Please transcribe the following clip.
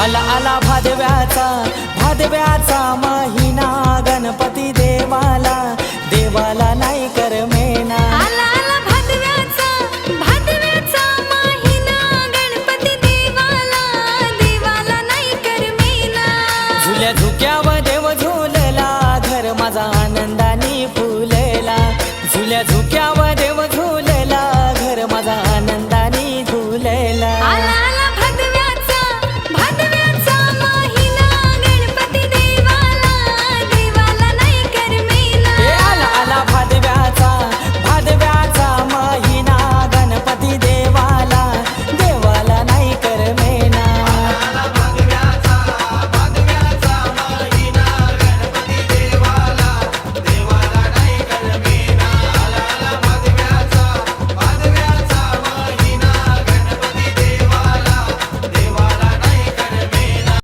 आला आला भादव्याचा भादव्याचा महिना. गणपती देवाला देवाला नाही कर मेना. झुल्या झुक्यावर देव झुलला घर माझा आनंदाने फुलला. झुल्या झुक्यावर देव